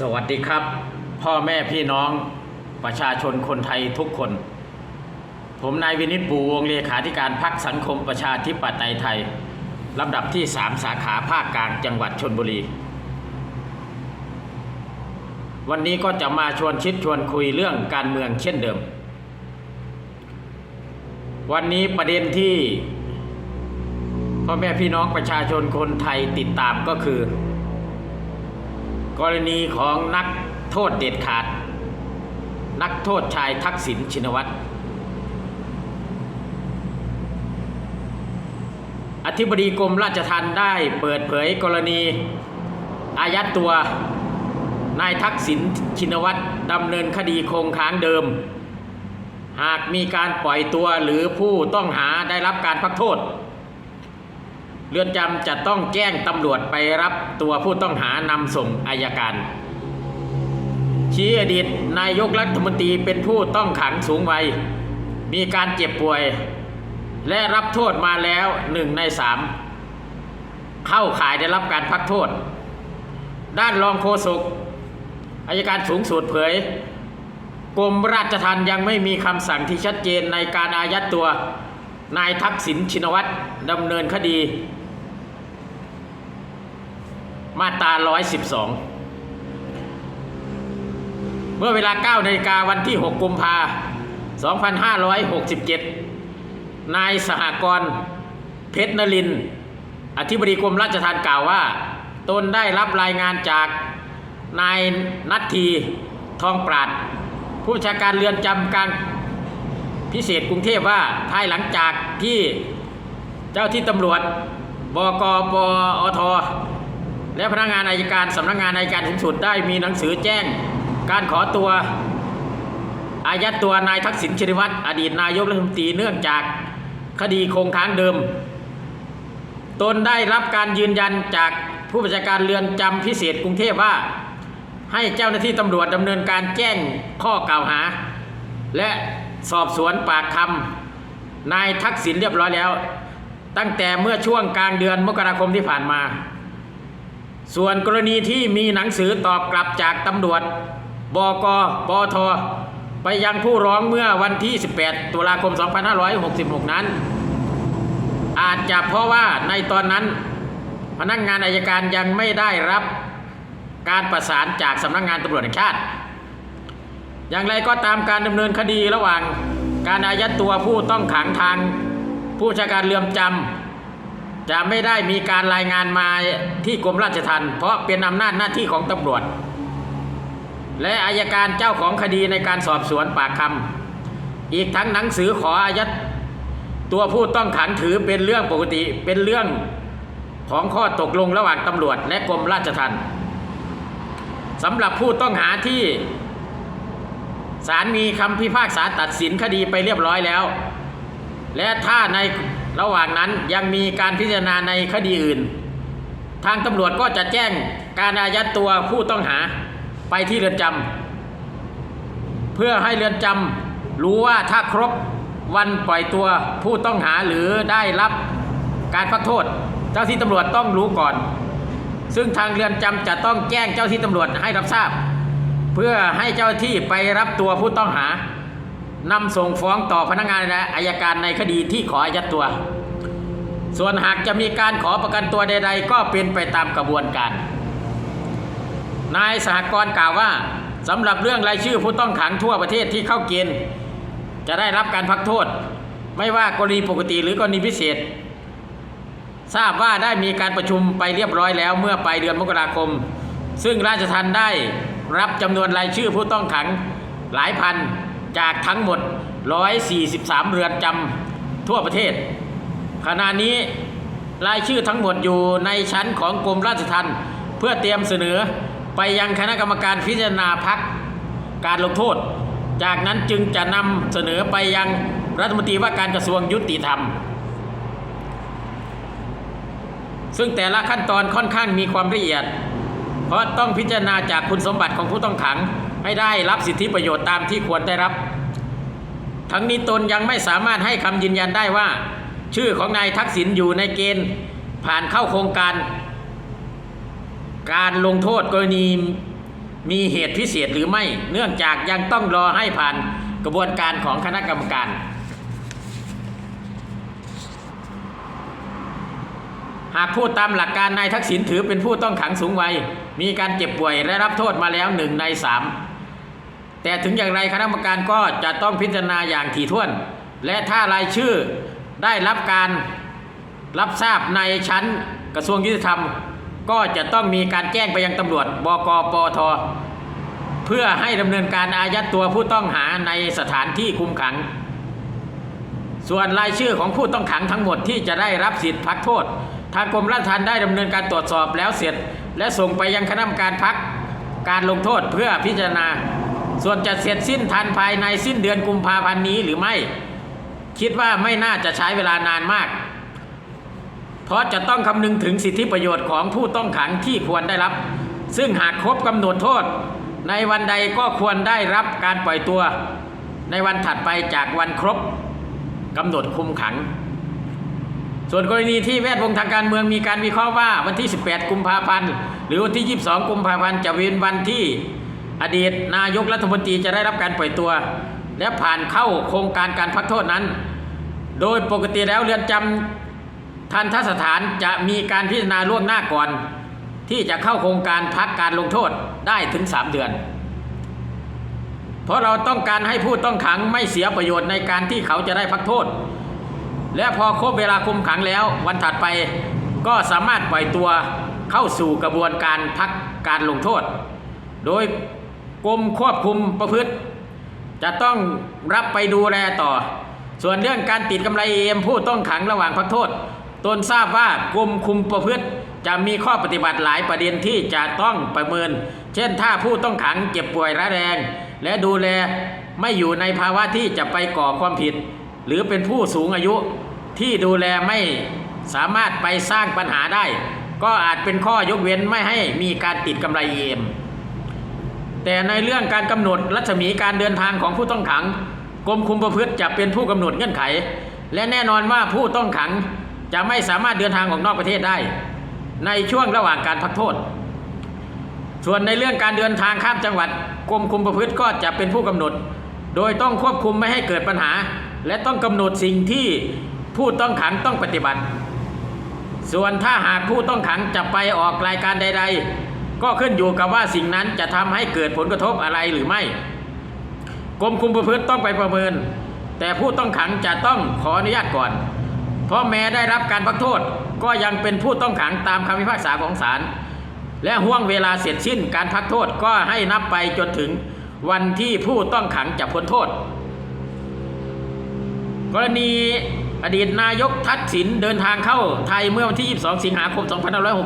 สวัสดีครับ พ่อแม่พี่น้องประชาชนคนไทยทุกคน ผมนายวินิตปูวงเลขาธิการพักสังคมประชาธิปไตยไทยลำดับที่ 3 สาขาภาคกลางจังหวัดชนบุรี วันนี้ก็จะมาชวนชิดชวนคุยเรื่องการเมืองเช่นเดิม วันนี้ประเด็นที่พ่อแม่พี่น้องประชาชนคนไทยติดตามก็คือ กรณีของนักโทษเด็ดขาด นักโทษชายทักษิณชินวัตรอธิบดีกรมราชทัณฑ์ได้เปิดเผยกรณี อายัดตัวนายทักษิณชินวัตรดำเนินคดีคงค้างเดิม หากมีการปล่อยตัวหรือผู้ต้องหาได้รับการพักโทษ เรือนจำจะต้องแจ้งตำรวจไปรับตัวผู้ต้องหานำส่งอายการ ชี้อดีตนายกรัฐมนตรีเป็นผู้ต้องขังสูงวัย มีการเจ็บป่วย และรับโทษมาแล้วหนึ่งในสามเข้าข่ายได้รับการพักโทษ ด้านรองโฆษกอายการสูงสุดเผยกรมราชทัณฑ์ยังไม่มีคำสั่งที่ชัดเจนในการอายัดตัวนายทักษิณชินวัตรดำเนินคดี มาตรา112 เมื่อเวลา9นาฬิกาวันที่ 6 กุมภา2567 นายสหกรณ์เพชรนลิน อธิบดีกรมราชทัณฑ์กล่าวว่า ตนได้รับรายงานจากนายนัททีทองปราด ผู้บัญชาการเรือนจำกลางพิเศษกรุงเทพว่าภายหลังจากที่เจ้าที่ตำรวจบกปอท และพนักงานอายการสำนักงานอายการสูงสุดได้มีหนังสือแจ้ง การขอตัวอายัดตัวนายทักษิณชินวัตรอดีตนายกรัฐมนตรีเนื่องจากคดีคงค้างเดิม ตนได้รับการยืนยันจากผู้บัญชาการเรือนจำพิเศษกรุงเทพว่า ให้เจ้าหน้าที่ตำรวจดำเนินการแจ้งข้อกล่าวหา และสอบสวนปากคำนายทักษิณเรียบร้อยแล้ว ตั้งแต่เมื่อช่วงกลางเดือนมกราคมที่ผ่านมา ส่วนกรณีที่มีหนังสือตอบกลับจากตำรวจบกปทไปยังผู้ร้องเมื่อวันที่ 18 ตุลาคม 2566 นั้น อาจจะเพราะว่าในตอนนั้น พนักงานอายการยังไม่ได้รับการประสานจากสำนักงานตำรวจแห่งชาติ อย่างไรก็ตามการดำเนินคดีระหว่างการอายัดตัวผู้ต้องขังทางผู้บัญชาการเรือนจำ จะไม่ได้มีการรายงานมาที่กรมราชทัณฑ์เพราะเป็นอำนาจหน้าที่ของตำรวจ และอายการเจ้าของคดีในการสอบสวนปากคำอีกทั้งหนังสือขออายัดตัวผู้ต้องขังถือเป็นเรื่องปกติเป็นเรื่องของข้อตกลงระหว่างตำรวจ และกรมราชทัณฑ์สำหรับผู้ต้องหาที่ศาลมีคำพิพากษาตัดสินคดีไปเรียบร้อยแล้ว และถ้าใน ระหว่างนั้นยังมีการพิจารณาในคดีอื่น ทางตำรวจก็จะแจ้งการอายัดตัวผู้ต้องหาไปที่เรือนจำเพื่อให้เรือนจำรู้ว่าถ้าครบวันปล่อยตัวผู้ต้องหาหรือได้รับการพักโทษ เจ้าที่ตำรวจต้องรู้ก่อน ซึ่งทางเรือนจำจะต้องแจ้งเจ้าที่ตำรวจให้รับทราบ เพื่อให้เจ้าที่ไปรับตัวผู้ต้องหา นำส่งฟ้องต่อพนักงานและอายการในคดีที่ขออายัดตัว ส่วนหากจะมีการขอประกันตัวใด ๆ ก็เป็นไปตามกระบวนการ นายสหกรณ์กล่าวว่าสำหรับเรื่องรายชื่อผู้ต้องขังทั่วประเทศที่เข้าเกณฑ์จะได้รับการพักโทษ ไม่ว่ากรณีปกติหรือกรณีพิเศษ ทราบว่าได้มีการประชุมไปเรียบร้อยแล้วเมื่อปลายเดือนมกราคม ซึ่งราชทัณฑ์ได้รับจำนวนรายชื่อผู้ต้องขังหลายพัน จากทั้งหมด 143 เรือนจำทั่วประเทศ ขณะนี้รายชื่อทั้งหมดอยู่ในชั้นของกรมราชทัณฑ์เพื่อเตรียมเสนอไปยังคณะกรรมการพิจารณาพักการลงโทษ จากนั้นจึงจะนำเสนอไปยังรัฐมนตรีว่าการกระทรวงยุติธรรม ซึ่งแต่ละขั้นตอนค่อนข้างมีความละเอียด เพราะต้องพิจารณาจากคุณสมบัติของผู้ต้องขัง ให้ได้รับสิทธิประโยชน์ตามที่ควรได้รับ ทั้งนี้ตนยังไม่สามารถให้คำยืนยันได้ว่า ชื่อของนายทักษิณอยู่ในเกณฑ์ผ่านเข้าโครงการ การลงโทษกรณีมีเหตุพิเศษหรือไม่ เนื่องจากยังต้องรอให้ผ่านกระบวนการของคณะกรรมการ หากพูดตามหลักการนายทักษิณถือเป็นผู้ต้องขังสูงวัย มีการเจ็บป่วยและรับโทษมาแล้วหนึ่งในสาม แต่ถึงอย่างไรคณะกรรมการก็จะต้องพิจารณาอย่างถี่ถ้วน และถ้ารายชื่อได้รับการรับทราบในชั้นกระทรวงยุติธรรม ก็จะต้องมีการแจ้งไปยังตำรวจบกปทเพื่อให้ดำเนินการอายัดตัวผู้ต้องหาในสถานที่คุมขัง ส่วนรายชื่อของผู้ต้องขังทั้งหมดที่จะได้รับสิทธิพักโทษ ทางกรมราชทัณฑ์ได้ดำเนินการตรวจสอบแล้วเสร็จ และส่งไปยังคณะกรรมการพักการลงโทษเพื่อพิจารณา ส่วนจะเสร็จสิ้นทันภายในสิ้นเดือนกุมภาพันธ์นี้หรือไม่ คิดว่าไม่น่าจะใช้เวลานานมาก เพราะจะต้องคำนึงถึงสิทธิประโยชน์ของผู้ต้องขังที่ควรได้รับ ซึ่งหากครบกำหนดโทษ ในวันใดก็ควรได้รับการปล่อยตัว ในวันถัดไปจากวันครบกำหนดคุมขัง ส่วนกรณีที่แวดวงทางการเมืองมีการวิเคราะห์ว่าวันที่ 18 กุมภาพันธ์หรือวันที่ 22 กุมภาพันธ์จะเป็นวันที่ อดีตนายกรัฐมนตรีจะได้รับการปล่อยตัว และผ่านเข้าโครงการการพักโทษนั้น โดยปกติแล้วเรือนจำทันทสถานจะมีการพิจารณาล่วงหน้าก่อน ที่จะเข้าโครงการพักการลงโทษได้ถึง 3 เดือน เพราะเราต้องการให้ผู้ต้องขังไม่เสียประโยชน์ในการที่เขาจะได้พักโทษ และพอครบเวลาคุมขังแล้ววันถัดไปก็สามารถปล่อยตัวเข้าสู่กระบวนการพักการลงโทษ โดย กรมควบคุมประพฤติ จะต้องรับไปดูแลต่อ ส่วนเรื่องการติดกำไรเอ็มผู้ต้องขังระหว่างพักโทษ ตนทราบว่ากรมคุมประพฤติ จะมีข้อปฏิบัติหลายประเด็นที่จะต้องประเมิน เช่นถ้าผู้ต้องขังเจ็บป่วยร้ายแรง และดูแลไม่อยู่ในภาวะที่จะไปก่อความผิด หรือเป็นผู้สูงอายุที่ดูแลไม่สามารถไปสร้างปัญหาได้ ก็อาจเป็นข้อยกเว้นไม่ให้มีการติดกำไรเอ็ม แต่ในเรื่องการกำหนดรัศมีการเดินทางของผู้ต้องขังกรมคุมประพฤติจะเป็นผู้กำหนดเงื่อนไข และแน่นอนว่าผู้ต้องขังจะไม่สามารถเดินทางออกนอกประเทศได้ ในช่วงระหว่างการพักโทษ ส่วนในเรื่องการเดินทางข้ามจังหวัดกรมคุมประพฤติก็จะเป็นผู้กำหนด โดยต้องควบคุมไม่ให้เกิดปัญหา และต้องกำหนดสิ่งที่ผู้ต้องขังต้องปฏิบัติ ส่วนถ้าหากผู้ต้องขังจะไปออกรายการใด ๆ ก็ขึ้นอยู่กับว่าสิ่งนั้นจะทำให้เกิดผลกระทบอะไรหรือไม่ กรมคุมประพฤติต้องไปประเมิน แต่ผู้ต้องขังจะต้องขออนุญาตก่อน เพราะแม้ได้รับการพักโทษก็ยังเป็นผู้ต้องขังตามคำพิพากษาของศาลและห่วงเวลาเสร็จสิ้นการพักโทษก็ให้นับไปจนถึงวันที่ผู้ต้องขังจะพ้นโทษ กรณีอดีตนายกทักษิณเดินทางเข้าไทยเมื่อวันที่ 22 สิงหาคม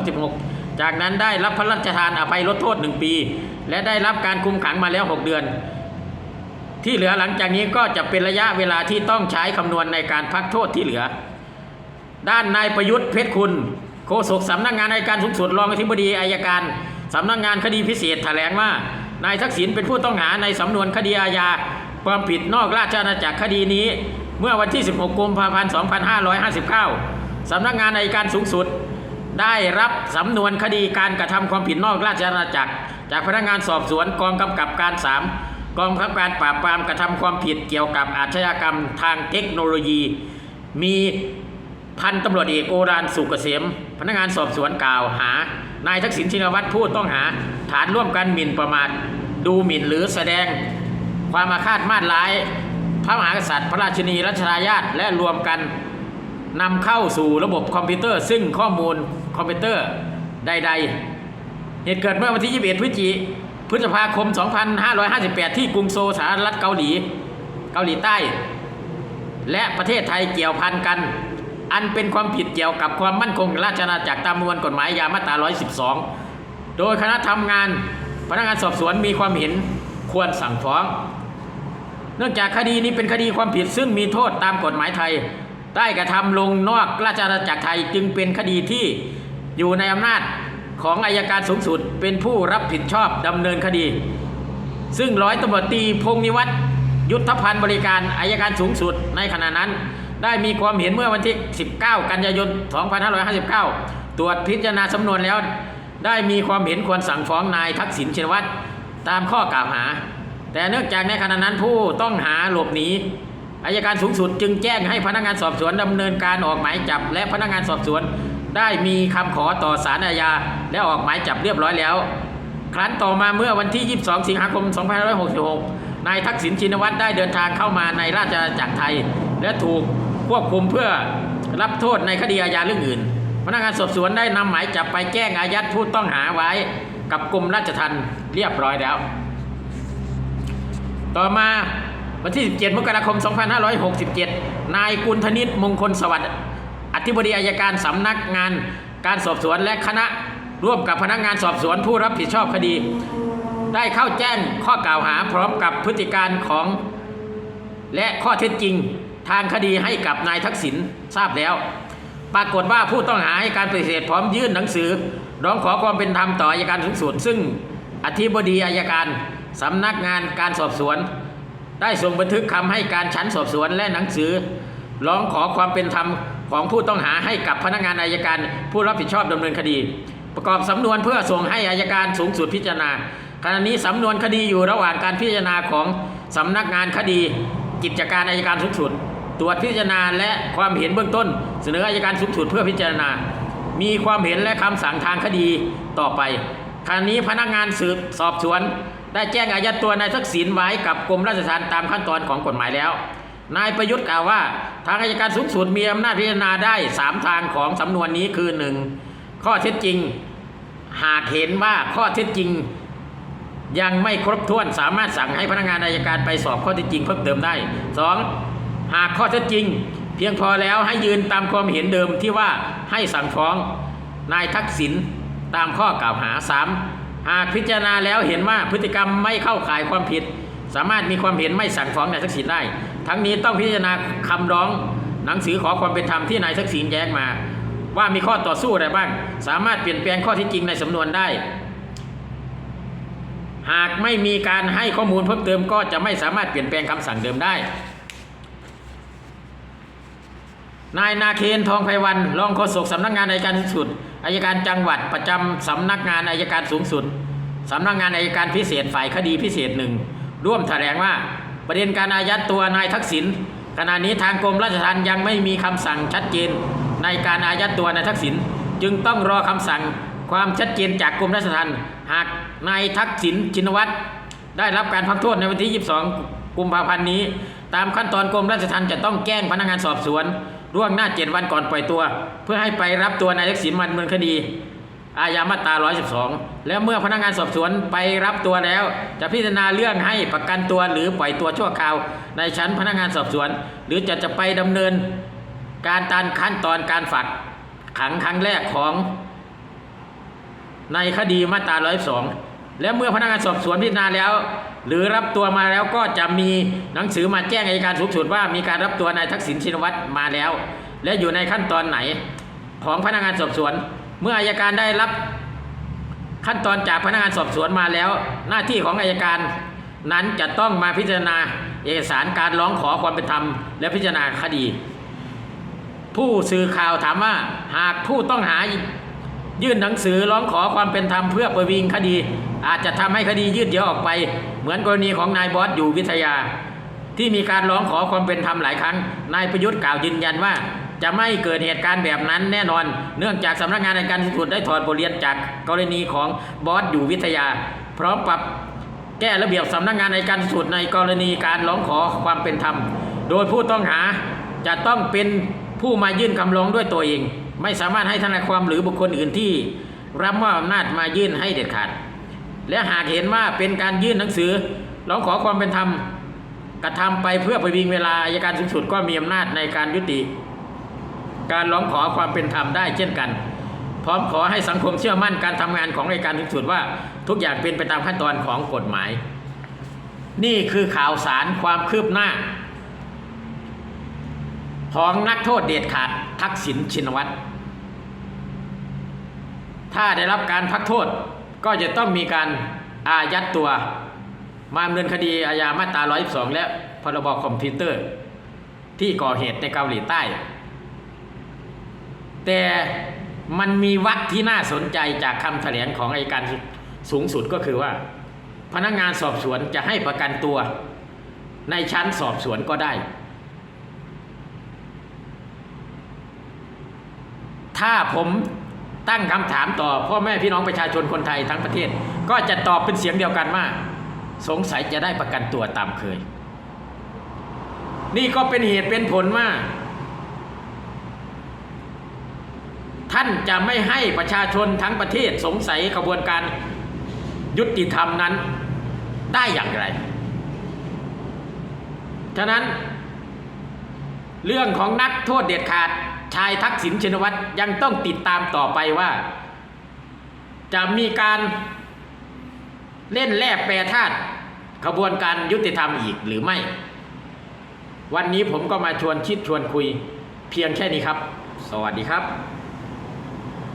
2566 จากนั้นได้รับพระราชทานอภัยลดโทษ1ปี และได้รับการคุมขังมาแล้ว 6 เดือน ที่เหลือหลังจากนี้ก็จะเป็นระยะเวลาที่ต้องใช้คำนวณในการพักโทษที่เหลือ ด้านนายประยุทธ์เพชรคุณโฆษกสำนักงานอัยการสูงสุดรองอธิบดีอายการสำนักงานคดีพิเศษแถลงว่านายทักษิณเป็นผู้ต้องหาในสำนวนคดีอาญาความผิดนอกราชอาณาจักรคดีนี้ เมื่อวันที่ 16 กุมภาพันธ์ 2559 สำนักงานอัยการสูงสุด ได้รับสำนวนคดีการกระทำความผิดนอกราชอาณาจักร จากพนักงานสอบสวนกองกำกับการ 3 กองบังคับการปราบปรามกระทำความผิดเกี่ยวกับอาชญากรรมทางเทคโนโลยี มีพันตำรวจเอกโอรานสุกเกษมพนักงานสอบสวนกล่าวหา นายทักษิณชินวัตรผู้ต้องหา ฐานร่วมกันหมิ่นประมาทดูหมิ่นหรือแสดง ความอาฆาตมาตร้าย พระมหากษัตริย์ พระราชินีรัชทายาทและรวมกันนำเข้าสู่ระบบคอมพิวเตอร์ซึ่งข้อมูล คอมพิวเตอร์ใด ๆ เหตุเกิดเมื่อวันที่ 21 พฤศจิพฤษภาคม 2558 ที่กรุงโซลสหรัฐเกาหลี เกาหลีใต้ และประเทศไทยเกี่ยวพันกัน อันเป็นความผิดเกี่ยวกับความมั่นคงราชอาณาจักรตามมวลกฎหมายยามาตรา 112 โดยคณะทำงานพนักงานสอบสวนมีความเห็นควรสั่งฟ้อง เนื่องจากคดีนี้เป็นคดีความผิดซึ่งมีโทษตามกฎหมายไทย ได้กระทำลงนอกราชอาณาจักรไทยจึงเป็นคดีที่ อยู่ในอำนาจของอายการสูงสุดเป็นผู้รับผิดชอบดำเนินคดี ซึ่งร้อยตำรวจตรีพงนิวัฒน์ยุทธพันธ์บริการอายการสูงสุดในขณะนั้น ได้มีความเห็นเมื่อวันที่ 19 กันยายน 2559 ตรวจพิจารณาสำนวนแล้ว ได้มีความเห็นควรสั่งฟ้องนายทักษิณชินวัตรตามข้อกล่าวหา แต่เนื่องจากในขณะนั้นผู้ต้องหาหลบหนีอายการสูงสุดจึงแจ้งให้พนักงานสอบสวนดำเนินการออกหมายจับ และพนักงานสอบสวน ได้มีคำขอต่อศาลอาญาและออกหมายจับเรียบร้อยแล้ว ครั้นต่อมาเมื่อวันที่ 22 สิงหาคม 2566 นายทักษิณชินวัตรได้เดินทางเข้ามาในราชอาณาจักรไทย และถูกควบคุมเพื่อรับโทษในคดีอาญาเรื่องอื่น พนักงานสอบสวนได้นำหมายจับไปแจ้งอายัดผู้ต้องหาไว้กับกรมราชทัณฑ์เรียบร้อยแล้ว ต่อมาวันที่ 17 มกราคม 2567 นายกุลธนิตมงคลสวัสดิ์ ธิบดีอายการสำนักงาน การสอบสวนและคณะร่วมกับพนักงานสอบสวนผู้รับผิดชอบคดี ได้เข้าแจ้งข้อกล่าวหาพร้อมกับพฤติการของ และข้อเท็จจริงทางคดีให้กับนายทักษิณทราบแล้ว ปรากฏว่าผู้ต้องหาให้การปฏิเสธพร้อมยื่นหนังสือ ร้องขอความเป็นธรรมต่ออัยการสูงสุดซึ่งอธิบดีอายการสำนักงานการสอบสวน ได้ส่งบันทึกคำให้การชั้นสอบสวนและหนังสือ ร้องขอความเป็นธรรม ของผู้ต้องหาให้กับพนักงานอายการ ผู้รับผิดชอบดำเนินคดี ประกอบสำนวนเพื่อส่งให้อายการสูงสุดพิจารณาขณะนี้สำนวนคดีอยู่ระหว่างการพิจารณาของสำนักงานคดี กิจการอายการสูงสุด ตรวจพิจารณาและความเห็นเบื้องต้น เสนออายการสูงสุดเพื่อพิจารณา มีความเห็นและคำสั่งทางคดีต่อไปขณะนี้พนักงานสืบสอบสวน ได้แจ้งอายัดตัวนายทักษิณไว้กับกรมราชทัณฑ์ตามขั้นตอนของกฎหมายแล้ว นายประยุทธ์กล่าวว่า ทางอายการสูงสุดมีอำนาจพิจารณาได้ 3 ทางของสำนวนนี้คือ 1. ข้อเท็จจริง หากเห็นว่าข้อเท็จจริง ยังไม่ครบถ้วนสามารถสั่งให้พนักงานอายการไปสอบข้อเท็จจริงเพิ่มเติมได้ 2. หากข้อเท็จจริง เพียงพอแล้วให้ยืนตามความเห็นเดิมที่ว่าให้สั่งฟ้องนายทักษิณตามข้อกล่าวหา 3. หากพิจารณาแล้วเห็นว่าพฤติกรรมไม่เข้าข่ายความผิด สามารถมีความเห็นไม่สั่งฟ้องนายทักษิณได้ ทั้งนี้ต้องพิจารณาคำร้องหนังสือขอความเป็นธรรมที่นายทักษิณแย้งมา ว่ามีข้อต่อสู้อะไรบ้าง สามารถเปลี่ยนแปลงข้อที่จริงในสำนวนได้ หากไม่มีการให้ข้อมูลเพิ่มเติมก็จะไม่สามารถเปลี่ยนแปลงคำสั่งเดิมได้นายนาเคนทองไพวันรองโฆษกสำนักงานอัยการสูงสุดอายการจังหวัดประจำสำนักงานอายการสูงสุดสำนักงานอายการพิเศษฝ่ายคดีพิเศษหนึ่งร่วมแถลงว่า ประเด็นการอายัดตัวนายทักษิณขณะนี้ทางกรมราชทัณฑ์ยังไม่มีคำสั่งชัดเจนในการอายัดตัวนายทักษิณจึงต้องรอคำสั่งความชัดเจนจากกรมราชทัณฑ์หากนายทักษิณชินวัตรได้รับการพักโทษในวันที่ 22 กุมภาพันธ์นี้ ตามขั้นตอนกรมราชทัณฑ์จะต้องแจ้งพนักงานสอบสวนล่วงหน้า 7 วันก่อนปล่อยตัว เพื่อให้ไปรับตัวนายทักษิณมาดำเนินคดี อาญามาตรา 112 แล้วเมื่อพนักงานสอบสวนไปรับตัวแล้ว จะพิจารณาเรื่องให้ประกันตัวหรือปล่อยตัวชั่วคราวในชั้นพนักงานสอบสวน หรือจะจะไปดำเนิน การตามขั้นตอนการฝากขังครั้งแรกของในคดีมาตรา102และเมื่อพนักงานสอบสวนพิจารณาแล้ว หรือรับตัวมาแล้วก็จะมีหนังสือมาแจ้งอัยการสูงสุดว่ามีการรับตัวนายทักษิณชินวัตรมาแล้ว และอยู่ในขั้นตอนไหนของพนักงานสอบสวน เมื่ออายการได้รับขั้นตอนจากพนักงานสอบสวนมาแล้ว หน้าที่ของอายการนั้นจะต้องมาพิจารณาเอกสารการร้องขอความเป็นธรรม และพิจารณาคดี ผู้สื่อข่าวถามว่าหากผู้ต้องหายื่นหนังสือร้องขอความเป็นธรรมเพื่อประวิงคดี อาจจะทำให้คดียืดเยื้อออกไป เหมือนกรณีของนายบอสอยู่วิทยา ที่มีการร้องขอความเป็นธรรมหลายครั้งนายประยุทธ์กล่าวยืนยันว่า จะไม่เกิดเหตุการณ์แบบนั้นแน่นอน เนื่องจากสำนักงานในการสูงสุดได้ถอดบทเรียนจากกรณีของบอสอยู่วิทยา พร้อมปรับแก้ระเบียบสำนักงานในการสุดในกรณีการร้องขอความเป็นธรรม โดยผู้ต้องหาจะต้องเป็นผู้มายื่นคำร้องด้วยตัวเอง ไม่สามารถให้ทนายความหรือบุคคลอื่นที่ รับมอบอำนาจมายื่นให้เด็ดขาด และหากเห็นว่าเป็นการยื่นหนังสือร้องขอความเป็นธรรมกระทำไปเพื่อประวิงเวลาอัยการสูงสุดก็มีอำนาจในการยุติ การร้องขอความเป็นธรรมได้เช่นกัน พร้อมขอให้สังคมเชื่อมั่นการทำงานของอัยการสูงสุดว่าทุกอย่างเป็นไปตามขั้นตอนของกฎหมาย นี่คือข่าวสารความคืบหน้า ของนักโทษเด็ดขาดทักษิณชินวัตรถ้าได้รับการพักโทษก็จะต้องมีการอายัดตัว มาดำเนินคดีอาญามาตรา112 และพรบคอมพิวเตอร์ ที่ก่อเหตุในเกาหลีใต้ แต่มันมีวักที่น่าสนใจจากคำแถลงของอัยการสูงสุดก็คือว่า พนักงานสอบสวนจะให้ประกันตัว ในชั้นสอบสวนก็ได้ ถ้าผมตั้งคำถามต่อพ่อแม่พี่น้องประชาชนคนไทยทั้งประเทศ ก็จะตอบเป็นเสียงเดียวกันว่า สงสัยจะได้ประกันตัวตามเคย นี่ก็เป็นเหตุเป็นผลว่า ท่านจะไม่ให้ประชาชนทั้งประเทศสงสัยกระบวนการยุติธรรมนั้นได้อย่างไร ฉะนั้น เรื่องของนักโทษเด็ดขาดชายทักษิณชินวัตรยังต้องติดตามต่อไปว่า จะมีการเล่นแร่แปรธาตุขบวนการยุติธรรมอีกหรือไม่ วันนี้ผมก็มาชวนคิดชวนคุยเพียงแค่นี้ครับ สวัสดีครับ